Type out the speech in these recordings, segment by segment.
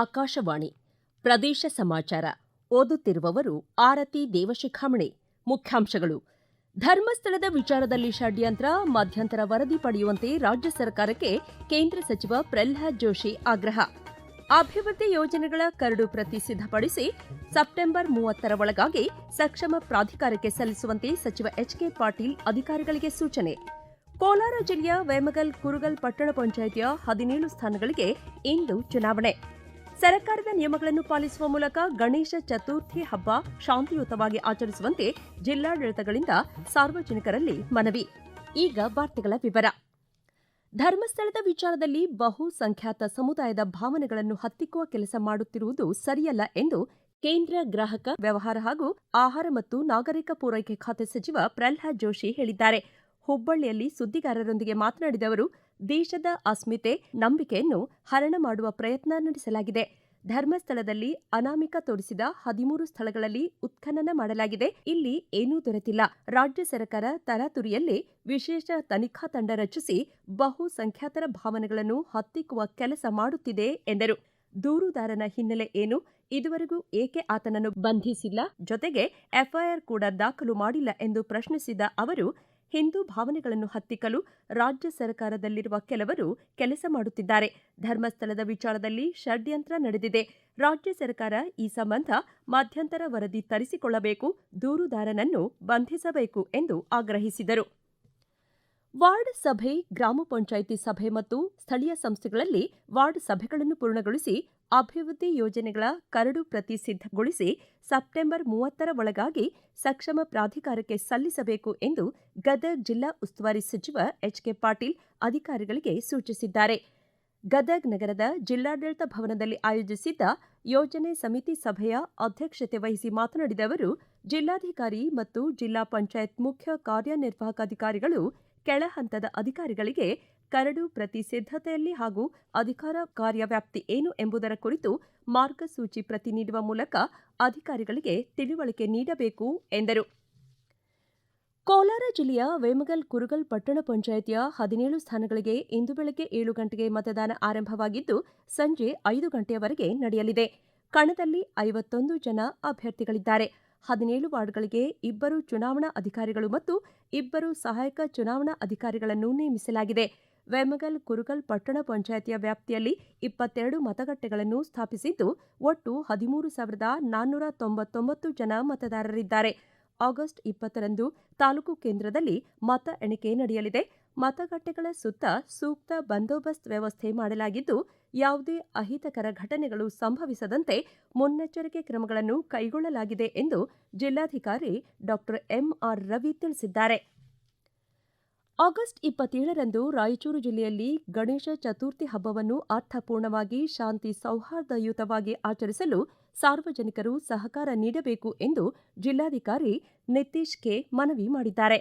ಆಕಾಶವಾಣಿ. ಪ್ರದೇಶ ಸಮಾಚಾರ. ಓದುತ್ತಿರುವವರು ಆರತಿ ದೇವಶಿಖಾಮಣಿ. ಮುಖ್ಯಾಂಶಗಳು. ಧರ್ಮಸ್ಥಳದ ವಿಚಾರದಲ್ಲಿ ಷಡ್ಯಂತ್ರ, ಮಧ್ಯಂತರ ವರದಿ ಪಡೆಯುವಂತೆ ರಾಜ್ಯ ಸರ್ಕಾರಕ್ಕೆ ಕೇಂದ್ರ ಸಚಿವ ಪ್ರಹ್ಲಾದ್ ಜೋಶಿ ಆಗ್ರಹ. ಅಭಿವೃದ್ಧಿ ಯೋಜನೆಗಳ ಕರಡು ಪ್ರತಿ ಸಿದ್ಧಪಡಿಸಿ ಸೆಪ್ಟೆಂಬರ್ ಮೂವತ್ತರ ಒಳಗಾಗಿ ಸಕ್ಷಮ ಪ್ರಾಧಿಕಾರಕ್ಕೆ ಸಲ್ಲಿಸುವಂತೆ ಸಚಿವ ಎಚ್ಕೆ ಪಾಟೀಲ್ ಅಧಿಕಾರಿಗಳಿಗೆ ಸೂಚನೆ. ಕೋಲಾರ ಜಿಲ್ಲೆಯ ವೇಮಗಲ್ ಕುರುಗಲ್ ಪಟ್ಟಣ ಪಂಚಾಯಿತಿಯ ಹದಿನೇಳು ಸ್ಥಾನಗಳಿಗೆ ಇಂದು ಚುನಾವಣೆ. ಸರ್ಕಾರದ ನಿಯಮಗಳನ್ನು ಪಾಲಿಸುವ ಮೂಲಕ ಗಣೇಶ ಚತುರ್ಥಿ ಹಬ್ಬ ಶಾಂತಿಯುತವಾಗಿ ಆಚರಿಸುವಂತೆ ಜಿಲ್ಲಾಡಳಿತಗಳಿಂದ ಸಾರ್ವಜನಿಕರಲ್ಲಿ ಮನವಿ. ಈಗ ವಾರ್ತೆಗಳ ವಿವರ. ಧರ್ಮಸ್ಥಳದ ವಿಚಾರದಲ್ಲಿ ಬಹುಸಂಖ್ಯಾತ ಸಮುದಾಯದ ಭಾವನೆಗಳನ್ನು ಹತ್ತಿಕ್ಕುವ ಕೆಲಸ ಮಾಡುತ್ತಿರುವುದು ಸರಿಯಲ್ಲ ಎಂದು ಕೇಂದ್ರ ಗ್ರಾಹಕ ವ್ಯವಹಾರ ಹಾಗೂ ಆಹಾರ ಮತ್ತು ನಾಗರಿಕ ಪೂರೈಕೆ ಖಾತೆ ಸಚಿವ ಪ್ರಹ್ಲಾದ್ ಜೋಶಿ ಹೇಳಿದ್ದಾರೆ. ಹುಬ್ಬಳ್ಳಿಯಲ್ಲಿ ಸುದ್ದಿಗಾರರೊಂದಿಗೆ ಮಾತನಾಡಿದ ಅವರು, ದೇಶದ ಅಸ್ಮಿತೆ ನಂಬಿಕೆಯನ್ನು ಹರಣ ಮಾಡುವ ಪ್ರಯತ್ನ ನಡೆಸಲಾಗಿದೆ. ಧರ್ಮಸ್ಥಳದಲ್ಲಿ ಅನಾಮಿಕ ತೋರಿಸಿದ ಹದಿಮೂರು ಸ್ಥಳಗಳಲ್ಲಿ ಉತ್ಖನನ ಮಾಡಲಾಗಿದೆ. ಇಲ್ಲಿ ಏನೂ ದೊರೆತಿಲ್ಲ. ರಾಜ್ಯ ಸರ್ಕಾರ ತರಾತುರಿಯಲ್ಲಿ ವಿಶೇಷ ತನಿಖಾ ತಂಡ ರಚಿಸಿ ಬಹುಸಂಖ್ಯಾತರ ಭಾವನೆಗಳನ್ನು ಹತ್ತಿಕ್ಕುವ ಕೆಲಸ ಮಾಡುತ್ತಿದೆ ಎಂದರು. ದೂರುದಾರನ ಹಿನ್ನೆಲೆ ಏನು? ಇದುವರೆಗೂ ಏಕೆ ಆತನನ್ನು ಬಂಧಿಸಿಲ್ಲ? ಜೊತೆಗೆ ಎಫ್ಐಆರ್ ಕೂಡ ದಾಖಲು ಮಾಡಿಲ್ಲ ಎಂದು ಪ್ರಶ್ನಿಸಿದ ಅವರು ಹಿಂದೂ ಭಾವನೆಗಳನ್ನು ಹತ್ತಿಕ್ಕಲು ರಾಜ್ಯ ಸರ್ಕಾರದಲ್ಲಿರುವ ಕೆಲವರು ಕೆಲಸ ಮಾಡುತ್ತಿದ್ದಾರೆ. ಧರ್ಮಸ್ಥಳದ ವಿಚಾರದಲ್ಲಿ ಷಡ್ಯಂತ್ರ ನಡೆದಿದೆ. ರಾಜ್ಯ ಸರ್ಕಾರ ಈ ಸಂಬಂಧ ಮಧ್ಯಂತರ ವರದಿ ತರಿಸಿಕೊಳ್ಳಬೇಕು, ದೂರುದಾರನನ್ನು ಬಂಧಿಸಬೇಕು ಎಂದು ಆಗ್ರಹಿಸಿದರು. ವಾರ್ಡ್ ಸಭೆ, ಗ್ರಾಮ ಪಂಚಾಯಿತಿ ಸಭೆ ಮತ್ತು ಸ್ಥಳೀಯ ಸಂಸ್ಥೆಗಳಲ್ಲಿ ವಾರ್ಡ್ ಸಭೆಗಳನ್ನು ಪೂರ್ಣಗೊಳಿಸಿ, ಅಭಿವೃದ್ಧಿ ಯೋಜನೆಗಳ ಕರಡು ಪ್ರತಿ ಸಿದ್ಧಗೊಳಿಸಿ ಸೆಪ್ಟೆಂಬರ್ ಮೂವತ್ತರ ಒಳಗಾಗಿ ಸಕ್ಷಮ ಪ್ರಾಧಿಕಾರಕ್ಕೆ ಸಲ್ಲಿಸಬೇಕು ಎಂದು ಗದಗ್ ಜಿಲ್ಲಾ ಉಸ್ತುವಾರಿ ಸಚಿವ ಎಚ್ಕೆ ಪಾಟೀಲ್ ಅಧಿಕಾರಿಗಳಿಗೆ ಸೂಚಿಸಿದ್ದಾರೆ. ಗದಗ್ ನಗರದ ಜಿಲ್ಲಾಡಳಿತ ಭವನದಲ್ಲಿ ಆಯೋಜಿಸಿದ್ದ ಯೋಜನೆ ಸಮಿತಿ ಸಭೆಯ ಅಧ್ಯಕ್ಷತೆ ವಹಿಸಿ ಮಾತನಾಡಿದ ಅವರು, ಜಿಲ್ಲಾಧಿಕಾರಿ ಮತ್ತು ಜಿಲ್ಲಾ ಪಂಚಾಯತ್ ಮುಖ್ಯ ಕಾರ್ಯನಿರ್ವಾಹಕ ಅಧಿಕಾರಿಗಳು ಕೆಳಹಂತದ ಅಧಿಕಾರಿಗಳಿಗೆ ಕರಡು ಪ್ರತಿ ಸಿದ್ಧತೆಯಲ್ಲಿ ಹಾಗೂ ಅಧಿಕಾರ ಕಾರ್ಯವ್ಯಾಪ್ತಿ ಏನು ಎಂಬುದರ ಕುರಿತು ಮಾರ್ಗಸೂಚಿ ಪ್ರತಿ ನೀಡುವ ಮೂಲಕ ಅಧಿಕಾರಿಗಳಿಗೆ ತಿಳುವಳಿಕೆ ನೀಡಬೇಕು ಎಂದರು. ಕೋಲಾರ ಜಿಲ್ಲೆಯ ವೇಮಗಲ್ ಕುರುಗಲ್ ಪಟ್ಟಣ ಪಂಚಾಯಿತಿಯ ಹದಿನೇಳು ಸ್ಥಾನಗಳಿಗೆ ಇಂದು ಬೆಳಗ್ಗೆ ಏಳು ಗಂಟೆಗೆ ಮತದಾನ ಆರಂಭವಾಗಿದ್ದು, ಸಂಜೆ ಐದು ಗಂಟೆಯವರೆಗೆ ನಡೆಯಲಿದೆ. ಕಣದಲ್ಲಿ ಐವತ್ತೊಂದು ಜನ ಅಭ್ಯರ್ಥಿಗಳಿದ್ದಾರೆ. ಹದಿನೇಳು ವಾರ್ಡ್ಗಳಿಗೆ ಇಬ್ಬರು ಚುನಾವಣಾ ಅಧಿಕಾರಿಗಳು ಮತ್ತು ಇಬ್ಬರು ಸಹಾಯಕ ಚುನಾವಣಾ ಅಧಿಕಾರಿಗಳನ್ನು ನೇಮಿಸಲಾಗಿದೆ. ವೆಮಗಲ್ ಕುರುಗಲ್ ಪಟ್ಟಣ ಪಂಚಾಯಿತಿಯ ವ್ಯಾಪ್ತಿಯಲ್ಲಿ ಇಪ್ಪತ್ತೆರಡು ಮತಗಟ್ಟೆಗಳನ್ನು ಸ್ಥಾಪಿಸಿದ್ದು, ಒಟ್ಟು ಹದಿಮೂರು ಸಾವಿರದ ನಾನ್ನೂರ ತೊಂಬತ್ತೊಂಬತ್ತು ಜನ ಮತದಾರರಿದ್ದಾರೆ. ಆಗಸ್ಟ್ ಇಪ್ಪತ್ತರಂದು ತಾಲೂಕು ಕೇಂದ್ರದಲ್ಲಿ ಮತ ಎಣಿಕೆ ನಡೆಯಲಿದೆ. ಮತಗಟ್ಟೆಗಳ ಸುತ್ತ ಸೂಕ್ತ ಬಂದೋಬಸ್ತ್ ವ್ಯವಸ್ಥೆ ಮಾಡಲಾಗಿದ್ದು, ಯಾವುದೇ ಅಹಿತಕರ ಘಟನೆಗಳು ಸಂಭವಿಸದಂತೆ ಮುನ್ನೆಚ್ಚರಿಕೆ ಕ್ರಮಗಳನ್ನು ಕೈಗೊಳ್ಳಲಾಗಿದೆ ಎಂದು ಜಿಲ್ಲಾಧಿಕಾರಿ ಡಾಕ್ಟರ್ ಎಂಆರ್ ರವಿ ತಿಳಿಸಿದ್ದಾರೆ. ಆಗಸ್ಟ್ ಇಪ್ಪತ್ತೇಳರಂದು ರಾಯಚೂರು ಜಿಲ್ಲೆಯಲ್ಲಿ ಗಣೇಶ ಚತುರ್ಥಿ ಹಬ್ಬವನ್ನು ಅರ್ಥಪೂರ್ಣವಾಗಿ, ಶಾಂತಿ, ಸೌಹಾರ್ದಯುತವಾಗಿ ಆಚರಿಸಲು ಸಾರ್ವಜನಿಕರು ಸಹಕಾರ ನೀಡಬೇಕು ಎಂದು ಜಿಲ್ಲಾಧಿಕಾರಿ ನಿತೀಶ್ ಕೆ ಮನವಿ ಮಾಡಿದ್ದಾರೆ.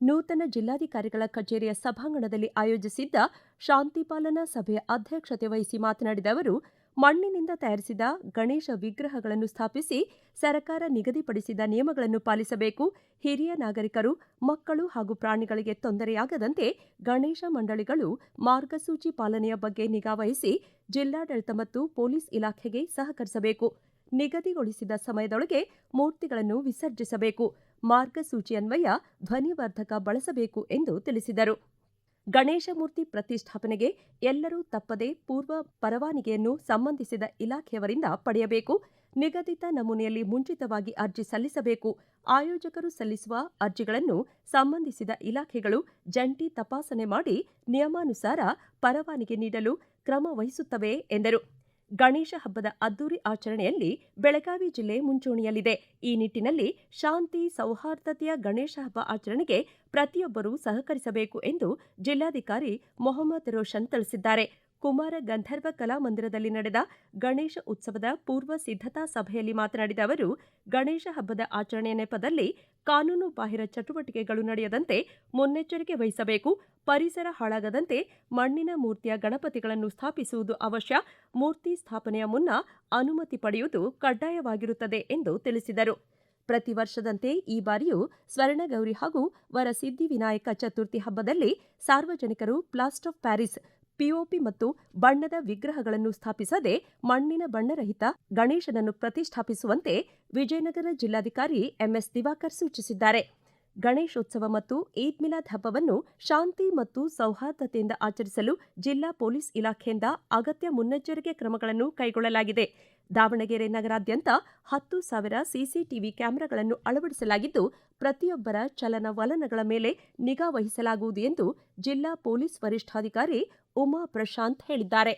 ನೂತನ ಜಿಲ್ಲಾಧಿಕಾರಿಗಳ ಕಚೇರಿಯ ಸಭಾಂಗಣದಲ್ಲಿ ಆಯೋಜಿಸಿದ್ದ ಶಾಂತಿ ಪಾಲನಾ ಸಭೆಯ ಅಧ್ಯಕ್ಷತೆ ವಹಿಸಿ ಮಾತನಾಡಿದ ಅವರು, ಮಣ್ಣಿನಿಂದ ತಯಾರಿಸಿದ ಗಣೇಶ ವಿಗ್ರಹಗಳನ್ನು ಸ್ಥಾಪಿಸಿ ಸರ್ಕಾರ ನಿಗದಿಪಡಿಸಿದ ನಿಯಮಗಳನ್ನು ಪಾಲಿಸಬೇಕು. ಹಿರಿಯ ನಾಗರಿಕರು, ಮಕ್ಕಳು ಹಾಗೂ ಪ್ರಾಣಿಗಳಿಗೆ ತೊಂದರೆಯಾಗದಂತೆ ಗಣೇಶ ಮಂಡಳಿಗಳು ಮಾರ್ಗಸೂಚಿ ಪಾಲನೆಯ ಬಗ್ಗೆ ನಿಗಾವಹಿಸಿ ಜಿಲ್ಲಾಡಳಿತ ಮತ್ತು ಪೊಲೀಸ್ ಇಲಾಖೆಗೆ ಸಹಕರಿಸಬೇಕು. ನಿಗದಿಗೊಳಿಸಿದ ಸಮಯದೊಳಗೆ ಮೂರ್ತಿಗಳನ್ನು ವಿಸರ್ಜಿಸಬೇಕು. ಮಾರ್ಗಸೂಚಿಯನ್ವಯ ಧ್ವನಿವರ್ಧಕ ಬಳಸಬೇಕು ಎಂದು ತಿಳಿಸಿದರು. ಗಣೇಶ ಮೂರ್ತಿ ಪ್ರತಿಷ್ಠಾಪನೆಗೆ ಎಲ್ಲರೂ ತಪ್ಪದೇ ಪೂರ್ವ ಪರವಾನಿಗೆಯನ್ನು ಸಂಬಂಧಿಸಿದ ಇಲಾಖೆಯವರಿಂದ ಪಡೆಯಬೇಕು. ನಿಗದಿತ ನಮೂನೆಯಲ್ಲಿ ಮುಂಚಿತವಾಗಿ ಅರ್ಜಿ ಸಲ್ಲಿಸಬೇಕು. ಆಯೋಜಕರು ಸಲ್ಲಿಸುವ ಅರ್ಜಿಗಳನ್ನು ಸಂಬಂಧಿಸಿದ ಇಲಾಖೆಗಳು ಜಂಟಿ ತಪಾಸಣೆ ಮಾಡಿ ನಿಯಮಾನುಸಾರ ಪರವಾನಿಗೆ ನೀಡಲು ಕ್ರಮ ವಹಿಸುತ್ತವೆ ಎಂದರು. ಗಣೇಶ ಹಬ್ಬದ ಅದ್ದೂರಿ ಆಚರಣೆಯಲ್ಲಿ ಬೆಳಗಾವಿ ಜಿಲ್ಲೆ ಮುಂಚೂಣಿಯಲ್ಲಿದೆ. ಈ ನಿಟ್ಟಿನಲ್ಲಿ ಶಾಂತಿ, ಸೌಹಾರ್ದತೆಯ ಗಣೇಶ ಹಬ್ಬ ಆಚರಣೆಗೆ ಪ್ರತಿಯೊಬ್ಬರೂ ಸಹಕರಿಸಬೇಕು ಎಂದು ಜಿಲ್ಲಾಧಿಕಾರಿ ಮೊಹಮ್ಮದ್ ರೋಷನ್ ತಿಳಿಸಿದ್ದಾರೆ. ಕುಮಾರ ಗಂಧರ್ವ ಕಲಾಮಂದಿರದಲ್ಲಿ ನಡೆದ ಗಣೇಶ ಉತ್ಸವದ ಪೂರ್ವ ಸಿದ್ಧತಾ ಸಭೆಯಲ್ಲಿ ಮಾತನಾಡಿದ ಅವರು, ಗಣೇಶ ಹಬ್ಬದ ಆಚರಣೆಯ ನೆಪದಲ್ಲಿ ಕಾನೂನು ಬಾಹಿರ ಚಟುವಟಿಕೆಗಳು ನಡೆಯದಂತೆ ಮುನ್ನೆಚ್ಚರಿಕೆ ವಹಿಸಬೇಕು, ಪರಿಸರ ಹಾಳಾಗದಂತೆ ಮಣ್ಣಿನ ಮೂರ್ತಿಯ ಗಣಪತಿಗಳನ್ನು ಸ್ಥಾಪಿಸುವುದು ಅವಶ್ಯ, ಮೂರ್ತಿ ಸ್ಥಾಪನೆಯ ಮುನ್ನ ಅನುಮತಿ ಪಡೆಯುವುದು ಕಡ್ಡಾಯವಾಗಿರುತ್ತದೆ ಎಂದು ತಿಳಿಸಿದರು. ಪ್ರತಿ ವರ್ಷದಂತೆ ಈ ಬಾರಿಯೂ ಸ್ವರ್ಣಗೌರಿ ಹಾಗೂ ವರಸಿದ್ಧಿವಿನಾಯಕ ಚತುರ್ಥಿ ಹಬ್ಬದಲ್ಲಿ ಸಾರ್ವಜನಿಕರು ಪ್ಲಾಸ್ಟ್ ಆಫ್ ಪ್ಯಾರಿಸ್ ಪಿಒಪಿ ಮತ್ತು ಬಣ್ಣದ ವಿಗ್ರಹಗಳನ್ನು ಸ್ಥಾಪಿಸದೆ ಮಣ್ಣಿನ ಬಣ್ಣರಹಿತ ಗಣೇಶನನ್ನು ಪ್ರತಿಷ್ಠಾಪಿಸುವಂತೆ ವಿಜಯನಗರ ಜಿಲ್ಲಾಧಿಕಾರಿ ಎಂಎಸ್ ದಿವಾಕರ್ ಸೂಚಿಸಿದ್ದಾರೆ. ಗಣೇಶೋತ್ಸವ ಮತ್ತು ಈದ್ ಮಿಲಾದ್ ಹಬ್ಬವನ್ನು ಶಾಂತಿ ಮತ್ತು ಸೌಹಾರ್ದತೆಯಿಂದ ಆಚರಿಸಲು ಜಿಲ್ಲಾ ಪೊಲೀಸ್ ಇಲಾಖೆಯಿಂದ ಅಗತ್ಯ ಮುನ್ನೆಚ್ಚರಿಕೆ ಕ್ರಮಗಳನ್ನು ಕೈಗೊಳ್ಳಲಾಗಿದೆ. ದಾವಣಗೆರೆ ನಗರಾದ್ಯಂತ ಹತ್ತು ಸಾವಿರ ಸಿಸಿಟಿವಿ ಕ್ಯಾಮೆರಾಗಳನ್ನು ಅಳವಡಿಸಲಾಗಿದ್ದು, ಪ್ರತಿಯೊಬ್ಬರ ಚಲನವಲನಗಳ ಮೇಲೆ ನಿಗಾ ವಹಿಸಲಾಗುವುದು ಎಂದು ಜಿಲ್ಲಾ ಪೊಲೀಸ್ ವರಿಷ್ಠಾಧಿಕಾರಿ ಉಮಾ ಪ್ರಶಾಂತ್ ಹೇಳಿದ್ದಾರೆ.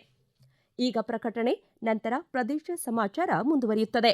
ಈಗ ಪ್ರಕಟಣೆ, ನಂತರ ಪ್ರದೇಶ ಸಮಾಚಾರ ಮುಂದುವರಿಯುತ್ತದೆ.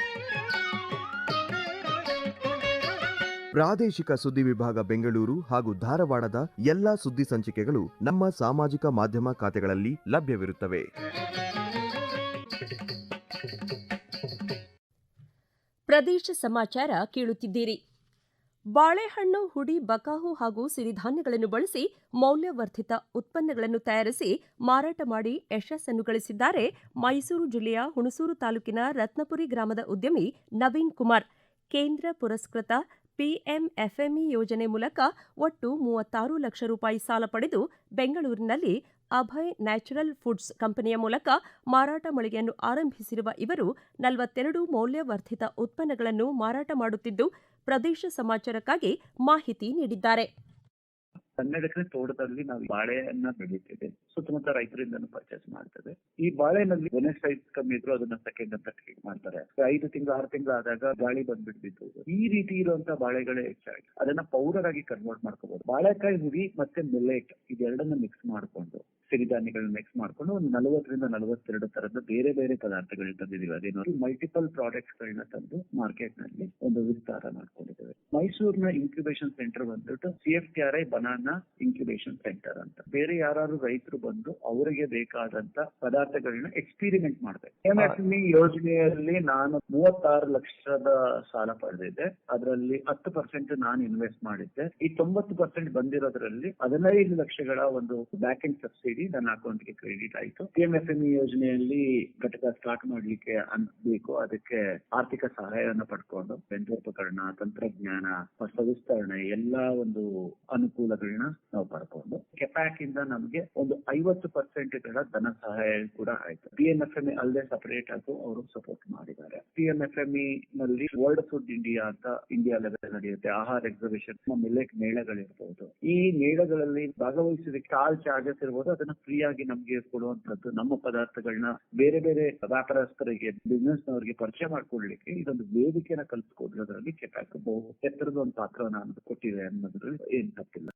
ಪ್ರಾದೇಶಿಕ ಸುದ್ದಿ ವಿಭಾಗ ಬೆಂಗಳೂರು ಹಾಗೂ ಧಾರವಾಡದ ಎಲ್ಲಾ ಸುದ್ದಿ ಸಂಚಿಕೆಗಳು ನಮ್ಮ ಸಾಮಾಜಿಕ ಮಾಧ್ಯಮ ಖಾತೆಗಳಲ್ಲಿ ಲಭ್ಯವಿರುತ್ತವೆ. ಪ್ರದೇಶ ಸಮಾಚಾರ ಕೇಳುತ್ತಿದ್ದೀರಿ. ಬಾಳೆಹಣ್ಣು, ಹುಡಿ, ಬಕಾಹು ಹಾಗೂ ಸಿರಿಧಾನ್ಯಗಳನ್ನು ಬಳಸಿ ಮೌಲ್ಯವರ್ಧಿತ ಉತ್ಪನ್ನಗಳನ್ನು ತಯಾರಿಸಿ ಮಾರಾಟ ಮಾಡಿ ಯಶಸ್ಸನ್ನು ಗಳಿಸಿದ್ದಾರೆ ಮೈಸೂರು ಜಿಲ್ಲೆಯ ಹುಣಸೂರು ತಾಲೂಕಿನ ರತ್ನಪುರಿ ಗ್ರಾಮದ ಉದ್ಯಮಿ ನವೀನ್ ಕುಮಾರ್. ಕೇಂದ್ರ ಪುರಸ್ಕೃತ ಪಿಎಂಎಫ್ಎಂಇ ಯೋಜನೆ ಮೂಲಕ ಒಟ್ಟು ಮೂವತ್ತಾರು ಲಕ್ಷ ರೂಪಾಯಿ ಸಾಲ ಪಡೆದು ಬೆಂಗಳೂರಿನಲ್ಲಿ ಅಭಯ್ ನ್ಯಾಚುರಲ್ ಫುಡ್ಸ್ ಕಂಪನಿಯ ಮೂಲಕ ಮಾರಾಟ ಮಳಿಗೆಯನ್ನು ಆರಂಭಿಸಿರುವ ಇವರು ನಲವತ್ತೆರಡು ಮೌಲ್ಯವರ್ಧಿತ ಉತ್ಪನ್ನಗಳನ್ನು ಮಾರಾಟ ಮಾಡುತ್ತಿದ್ದು, ಪ್ರದೇಶ ಸಮಾಚಾರಕ್ಕಾಗಿ ಮಾಹಿತಿ ನೀಡಿದ್ದಾರೆ. ಹನ್ನೆರಡು ಎಕರೆ ತೋಟದಲ್ಲಿ ನಾವು ಬಾಳೆಯನ್ನ ಬೆಳೀತೇವೆ ಸುತ್ತಮುತ್ತ ರೈತರಿಂದ ಪರ್ಚೇಸ್ ಮಾಡ್ತೇವೆ. ಈ ಬಾಳೆನಲ್ಲಿ ಒಂದೇ ಸೈಜ್ ಕಮ್ಮಿ ಇದ್ರು ಅದನ್ನ ಸೆಕೆಂಡ್ ಅಂತ ಟ್ರೀಟ್ ಮಾಡ್ತಾರೆ. ಐದು ತಿಂಗಳು, ಆರು ತಿಂಗಳು ಆದಾಗ ಗಾಳಿ ಬಂದ್ಬಿಡ್ತಿತ್ತು. ಈ ರೀತಿ ಇರುವಂತ ಬಾಳೆಗಳೇ ಹೆಚ್ಚಾಗಿ. ಅದನ್ನ ಪೌಡರ್ ಆಗಿ ಕನ್ವರ್ಟ್ ಮಾಡ್ಕೋಬಹುದು ಬಾಳೆಕಾಯಿ ಹುಡಿ ಮತ್ತೆ ಮಿಲ್ಲೆಟ್ ಇದೆರಡನ್ನ ಮಿಕ್ಸ್ ಮಾಡ್ಕೊಂಡು ಸಿರಿಧಾನ್ಯಗಳನ್ನ ಮಿಕ್ಸ್ ಮಾಡ್ಕೊಂಡು ಒಂದು ನಲವತ್ತರಿಂದ ನಲವತ್ತೆರಡು ತರದ ಬೇರೆ ಬೇರೆ ಪದಾರ್ಥಗಳನ್ನ ತಂದಿದೀವಿ ಅದೇನೋ ಮಲ್ಟಿಪಲ್ ಪ್ರಾಡಕ್ಟ್ಸ್ ಗಳನ್ನ ತಂದು ಮಾರ್ಕೆಟ್ನಲ್ಲಿ ಒಂದು ವಿಸ್ತಾರ ಮಾಡ್ಕೊಂಡಿದ್ದೇವೆ. ಮೈಸೂರಿನ ಇನ್ಕ್ಯುಬೇಷನ್ ಸೆಂಟರ್ ಬಂದ್ಬಿಟ್ಟು C F T R I banana incubation centre ಅಂತ. ಬೇರೆ ಯಾರು ರೈತರು ಬಂದು ಅವರಿಗೆ ಬೇಕಾದಂತ ಪದಾರ್ಥಗಳನ್ನ ಎಕ್ಸ್ಪಿರಿಮೆಂಟ್ ಮಾಡ್ಬೇಕು. ಎಂಎಸ್ಎಂಇ ಯೋಜನೆಯಲ್ಲಿ ನಾನು ಮೂವತ್ತಾರು ಲಕ್ಷದ ಸಾಲ ಪಡೆದಿದ್ದೆ. ಅದರಲ್ಲಿ ಹತ್ತು ಪರ್ಸೆಂಟ್ ನಾನು ಇನ್ವೆಸ್ಟ್ ಮಾಡಿದ್ದೆ. ಈ ತೊಂಬತ್ತು ಪರ್ಸೆಂಟ್ ಬಂದಿರೋದ್ರಲ್ಲಿ ಹದಿನೈದು ಲಕ್ಷಗಳ ಒಂದು ಬ್ಯಾಕ್ ಎಂಡ್ ಸಬ್ಸಿಡಿ ನನ್ನ ಅಕೌಂಟ್ಗೆ ಕ್ರೆಡಿಟ್ ಆಯಿತು. ಪಿಎಂಎಫ್ಎಂಇ ಯೋಜನೆಯಲ್ಲಿ ಘಟಕ ಸ್ಟಾರ್ಟ್ ಮಾಡ್ಲಿಕ್ಕೆ ಬೇಕು. ಅದಕ್ಕೆ ಆರ್ಥಿಕ ಸಹಾಯವನ್ನು ಪಡ್ಕೊಂಡು ಯಂತ್ರೋಪಕರಣ ತಂತ್ರಜ್ಞಾನ, ಹೊಸ ವಿಸ್ತರಣೆ, ಎಲ್ಲಾ ಒಂದು ಅನುಕೂಲಗಳನ್ನ ನಾವು ಪಡ್ಕೊಂಡು ಕೆಪ್ಯಾಕ್ ಇಂದ ನಮಗೆ ಒಂದು ಐವತ್ತು ಪರ್ಸೆಂಟ್ಗಳ ಧನ ಸಹಾಯ ಕೂಡ ಆಯ್ತು. ಪಿಎಂಎಫ್ಎಂಇ ಅಲ್ಲದೆ ಸಪರೇಟ್ ಆಗಿ ಅವರು ಸಪೋರ್ಟ್ ಮಾಡಿದ್ದಾರೆ. ಪಿಎಂಎಫ್ಎಂಇ ನಲ್ಲಿ ವರ್ಲ್ಡ್ ಫುಡ್ ಇಂಡಿಯಾ ಅಂತ ಇಂಡಿಯಾ ಲೆವೆಲ್ ನಡೆಯುತ್ತೆ. ಆಹಾರ ಎಕ್ಸಿಬಿಷನ್ ಮಿಲೆಟ್ ಮೇಳಗಳಿರ್ಬಹುದು ಈ ಮೇಳಗಳಲ್ಲಿ ಭಾಗವಹಿಸಿದ ಕಾಲ್ ಚಾರ್ಜಸ್ ಇರ್ಬೋದು. ಅದನ್ನ ಫ್ರೀ ಆಗಿ ನಮ್ಗೆ ಕೊಡುವಂತದ್ದು ನಮ್ಮ ಪದಾರ್ಥಗಳನ್ನ ಬೇರೆ ಬೇರೆ ವ್ಯಾಪಾರಸ್ಥರಿಗೆ ಬಿಸ್ನೆಸ್ ನವರಿಗೆ ಪರಿಚಯ ಮಾಡ್ಕೊಡ್ಲಿಕ್ಕೆ ಇದೊಂದು ವೇದಿಕೆನ ಅದರಲ್ಲಿ ಕೆಪ್ಯಾಕ್ ಬಹು ಎತ್ತರದ ಒಂದು ಪಾತ್ರವನ್ನು ಕೊಟ್ಟಿದೆ ಅನ್ನೋದ್ರಲ್ಲಿ ಏನ್ ತಪ್ಪಿಲ್ಲ.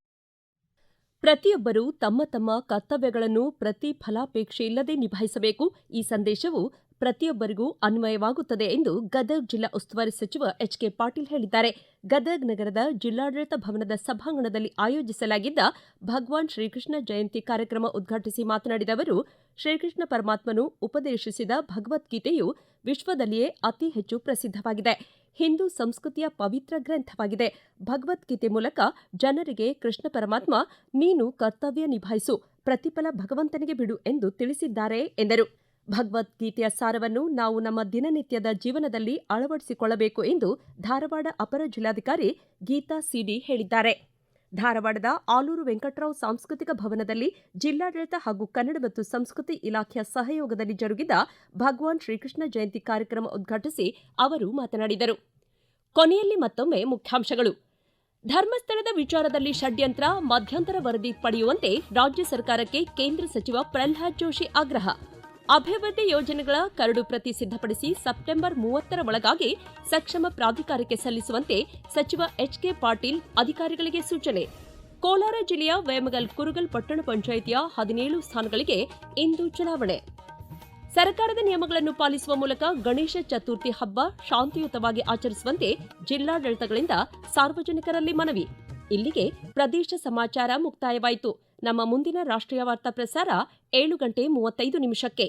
ಪ್ರತಿಯೊಬ್ಬರೂ ತಮ್ಮ ತಮ್ಮ ಕರ್ತವ್ಯಗಳನ್ನು ಪ್ರತಿಫಲಾಪೇಕ್ಷೆ ಇಲ್ಲದೆ ನಿಭಾಯಿಸಬೇಕು. ಈ ಸಂದೇಶವು ಪ್ರತಿಯೊಬ್ಬರಿಗೂ ಅನ್ವಯವಾಗುತ್ತದೆ ಎಂದು ಗದಗ್ ಜಿಲ್ಲಾ ಉಸ್ತುವಾರಿ ಸಚಿವ ಎಚ್ ಕೆ ಪಾಟೀಲ್ ಹೇಳಿದ್ದಾರೆ. ಗದಗ್ ನಗರದ ಜಿಲ್ಲಾಡಳಿತ ಭವನದ ಸಭಾಂಗಣದಲ್ಲಿ ಆಯೋಜಿಸಲಾಗಿದ್ದ ಭಗವಾನ್ ಶ್ರೀಕೃಷ್ಣ ಜಯಂತಿ ಕಾರ್ಯಕ್ರಮ ಉದ್ಘಾಟಿಸಿ ಮಾತನಾಡಿದ ಅವರು, ಶ್ರೀಕೃಷ್ಣ ಪರಮಾತ್ಮನು ಉಪದೇಶಿಸಿದ ಭಗವದ್ಗೀತೆಯು ವಿಶ್ವದಲ್ಲಿಯೇ ಅತಿ ಹೆಚ್ಚು ಪ್ರಸಿದ್ಧವಾಗಿದೆ. ಹಿಂದೂ ಸಂಸ್ಕೃತಿಯ ಪವಿತ್ರ ಗ್ರಂಥವಾಗಿದೆ. ಭಗವದ್ಗೀತೆ ಮೂಲಕ ಜನರಿಗೆ ಕೃಷ್ಣ ಪರಮಾತ್ಮ, ನೀನು ಕರ್ತವ್ಯ ನಿಭಾಯಿಸು, ಪ್ರತಿಫಲ ಭಗವಂತನಿಗೆ ಬಿಡು ಎಂದು ತಿಳಿಸಿದ್ದಾರೆ ಎಂದರು. ಭಗವದ್ಗೀತೆಯ ಸಾರವನ್ನು ನಾವು ನಮ್ಮ ದಿನನಿತ್ಯದ ಜೀವನದಲ್ಲಿ ಅಳವಡಿಸಿಕೊಳ್ಳಬೇಕು ಎಂದು ಧಾರವಾಡ ಅಪರ ಜಿಲ್ಲಾಧಿಕಾರಿ ಗೀತಾ ಸಿಡಿ ಹೇಳಿದ್ದಾರೆ. ಧಾರವಾಡದ ಆಲೂರು ವೆಂಕಟರಾವ್ ಸಾಂಸ್ಕೃತಿಕ ಭವನದಲ್ಲಿ ಜಿಲ್ಲಾಡಳಿತ ಹಾಗೂ ಕನ್ನಡ ಮತ್ತು ಸಂಸ್ಕೃತಿ ಇಲಾಖೆಯ ಸಹಯೋಗದಲ್ಲಿ ಜರುಗಿದ ಭಗವಾನ್ ಶ್ರೀಕೃಷ್ಣ ಜಯಂತಿ ಕಾರ್ಯಕ್ರಮ ಉದ್ಘಾಟಿಸಿ ಅವರು ಮಾತನಾಡಿದರು. ಕೊನೆಯಲ್ಲಿ ಮತ್ತೊಮ್ಮೆ ಮುಖ್ಯಾಂಶಗಳು. ಧರ್ಮಸ್ಥಳದ ವಿಚಾರದಲ್ಲಿ ಷಡ್ಯಂತ್ರ ಮಧ್ಯಂತರ ವರದಿ ಪಡೆಯುವಂತೆ ರಾಜ್ಯ ಸರ್ಕಾರಕ್ಕೆ ಕೇಂದ್ರ ಸಚಿವ ಪ್ರಹ್ಲಾದ್ ಜೋಶಿ ಆಗ್ರಹ. ಅಭಿವೃದ್ಧಿ ಯೋಜನೆಗಳ ಕರಡು ಪ್ರತಿ ಸಿದ್ಧಪಡಿಸಿ ಸೆಪ್ಟೆಂಬರ್ ಮೂವತ್ತರ ಒಳಗಾಗಿ ಸಕ್ಷಮ ಪ್ರಾಧಿಕಾರಕ್ಕೆ ಸಲ್ಲಿಸುವಂತೆ ಸಚಿವ ಎಚ್ಕೆ ಪಾಟೀಲ್ ಅಧಿಕಾರಿಗಳಿಗೆ ಸೂಚನೆ. ಕೋಲಾರ ಜಿಲ್ಲೆಯ ವೇಮಗಲ್ ಕುರುಗಲ್ ಪಟ್ಟಣ ಪಂಚಾಯಿತಿಯ ಹದಿನೇಳು ಸ್ಥಾನಗಳಿಗೆ ಇಂದು ಚುನಾವಣೆ. ಸರ್ಕಾರದ ನಿಯಮಗಳನ್ನು ಪಾಲಿಸುವ ಮೂಲಕ ಗಣೇಶ ಚತುರ್ಥಿ ಹಬ್ಬ ಶಾಂತಿಯುತವಾಗಿ ಆಚರಿಸುವಂತೆ ಜಿಲ್ಲಾಡಳಿತಗಳಿಂದ ಸಾರ್ವಜನಿಕರಲ್ಲಿ ಮನವಿ. ಇಲ್ಲಿಗೆ ಪ್ರದೇಶ ಸಮಾಚಾರ ಮುಕ್ತಾಯವಾಯಿತು. ನಮ್ಮ ಮುಂದಿನ ರಾಷ್ಟ್ರೀಯ ವಾರ್ತಾ ಪ್ರಸಾರ ಏಳು ಗಂಟೆ ಮೂವತ್ತೈದು ನಿಮಿಷಕ್ಕೆ.